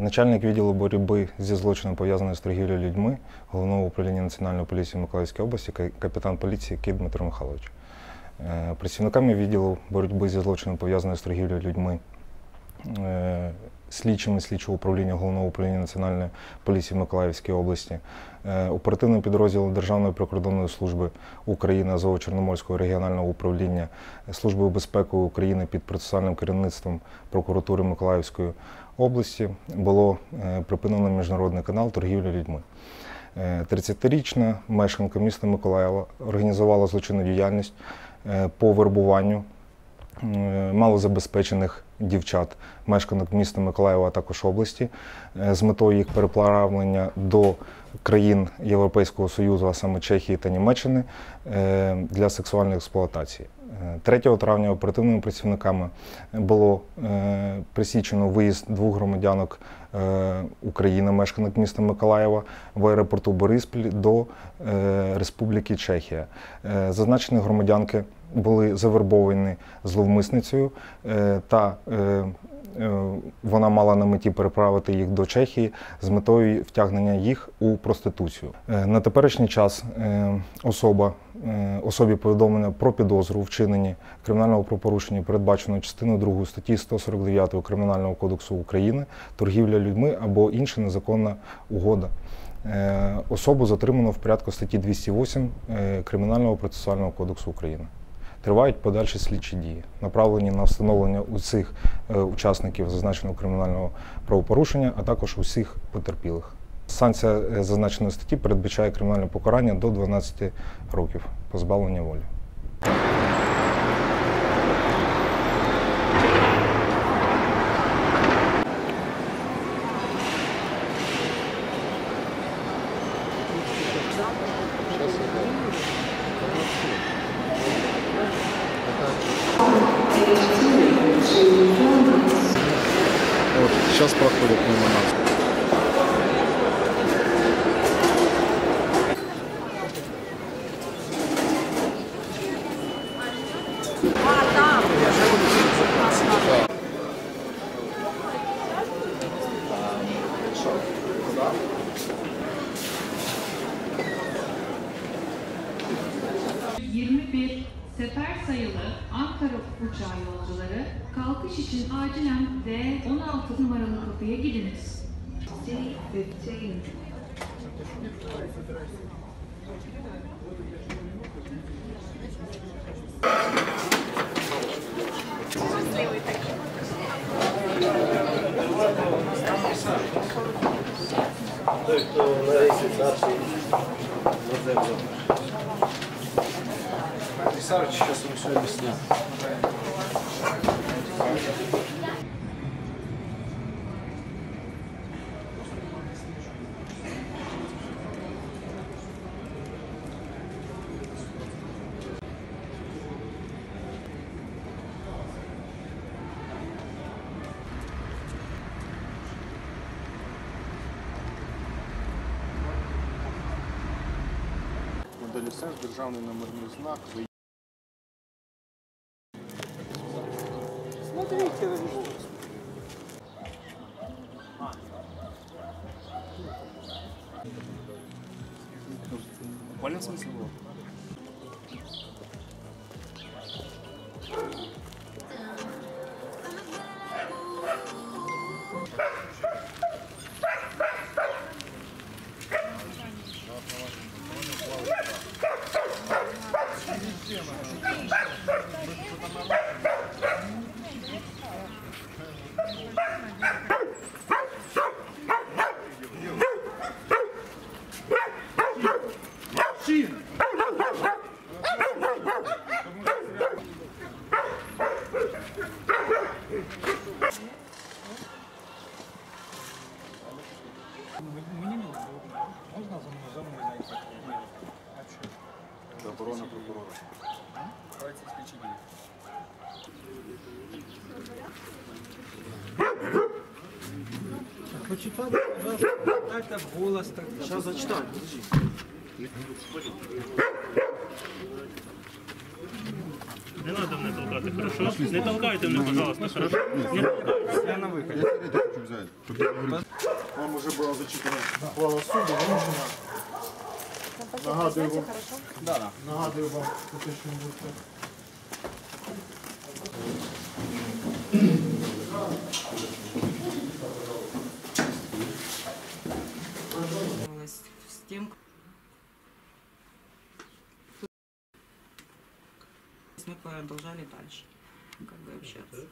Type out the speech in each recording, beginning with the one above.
Начальник відділу боротьби зі злочином пов'язаним з торгівлею людьми головного управління Національної поліції Миколаївської області, капітан поліції Кит Дмитро Михайлович. Е, Працівниками відділу боротьби зі злочином пов'язаним з торгівлею людьми, е, слідчими слідчого управління головного управління Національної поліції Миколаївської області, е, оперативним підрозділом Державної прикордонної служби України Азово-Чорноморського регіонального управління Службою безпеки України під процесуальним керівництвом прокуратури Миколаївської області було е, припинено міжнародний канал торгівлі людьми. Е, 30-річна мешканка міста Миколаєва організувала злочинну діяльність е, по вербуванню е, малозабезпечених дівчат, мешканок міста Миколаєва, а також області, е, з метою їх переправлення до країн Європейського Союзу, а саме Чехії та Німеччини, е, для сексуальної експлуатації. Е, 3 травня оперативними працівниками було е, присічено виїзд двох громадянок е, України, мешканок міста Миколаєва, в аеропорту Бориспіль до е, Республіки Чехія. Е, Зазначені громадянки були завербовані зловмисницею е, та е, е, вона мала на меті переправити їх до Чехії з метою втягнення їх у проституцію. Е, На теперішній час е, особа е, особі повідомлено про підозру у вчиненні кримінального правопорушення, передбаченого частиною 2 статті 149 Кримінального кодексу України, торгівля людьми або інша незаконна угода. Е, Особу затримано в порядку статті 208 е, Кримінального процесуального кодексу України. Тривають подальші слідчі дії, направлені на встановлення усіх е, учасників зазначеного кримінального правопорушення, а також усіх потерпілих. Санкція е, зазначеної статті передбачає кримінальне покарання до 12 років позбавлення волі. сейчас проходит мимо нас. ...21 sefer sayılı Ankara uçağı yolcuları Kalkış için acilen D16 numaralı kapıya gidiniz. C15. To je to realizacija. Zatim. Pisarči, što sam sve mislio. Модель державний номерний знак. Смотрите на смысл был? Спасибо. Заборона прокурора. Почитайте, пожалуйста, дайте в голос так. Сейчас зачитаю. Не треба мене толкати, хорошо? Не толкайте мене, пожалуйста, хорошо? Не толкайте. Я на выходе. Я сигареты хочу взять. чтобы не говорить. Вам уже была зачитана ухвала суду, вимушена. Нагадую вам. Да, да. Нагадую вам про те, що с тем, мы продолжали дальше как бы общаться.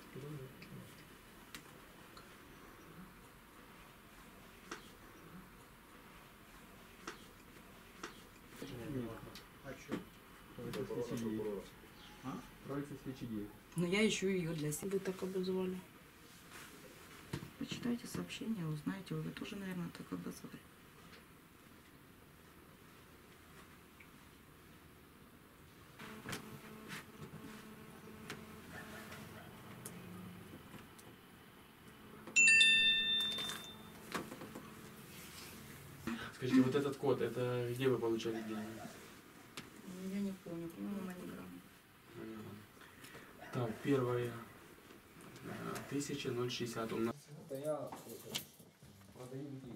Но я ищу ее для себя. Вы так обозвали? Почитайте сообщения, узнаете, вы тоже, наверное, так обозвали. Скажите, вот этот код, это где вы получали деньги? Так. Тысяча ноль шестьдесят. У я Из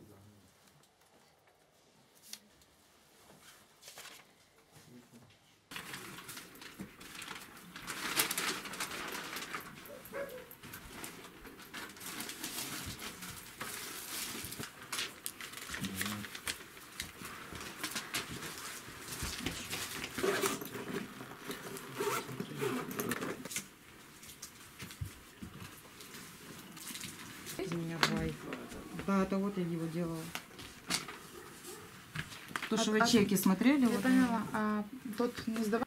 это вот я его делала. То, что вы чеки смотрели, Я вот поняла. А тот не сдавал?